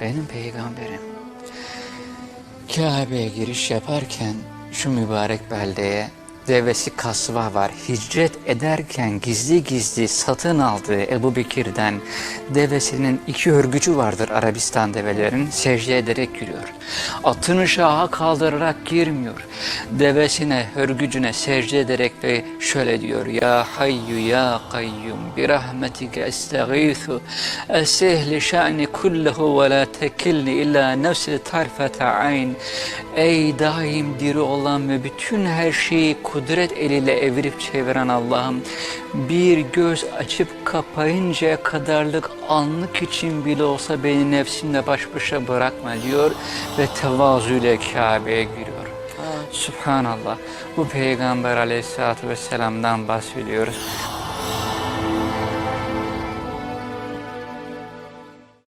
benim peygamberim. Kabe'ye giriş yaparken şu mübarek beldeye devesi kasva var. Hicret ederken gizli gizli satın aldığı Ebu Bekir'den devesinin iki örgücü vardır Arabistan develerin. Secde ederek giriyor. Atını şaha kaldırarak girmiyor. Devesine, örgücüne secde ederek ve şöyle diyor. Ya hayyu ya kayyum bi rahmetike estağithu esihli şa'ni kullehu ve la tekilni illa nefsi tarfete ayn. Ey daim diri olan ve bütün her şeyi kudret eliyle evirip çeviren Allah'ım bir göz açıp kapayıncaya kadarlık anlık için bile olsa beni nefsimle baş başa bırakma diyor ve tevazuyla Kabe'ye giriyor. Subhanallah. Bu Peygamber aleyhissalatü vesselam'dan bahsediyoruz.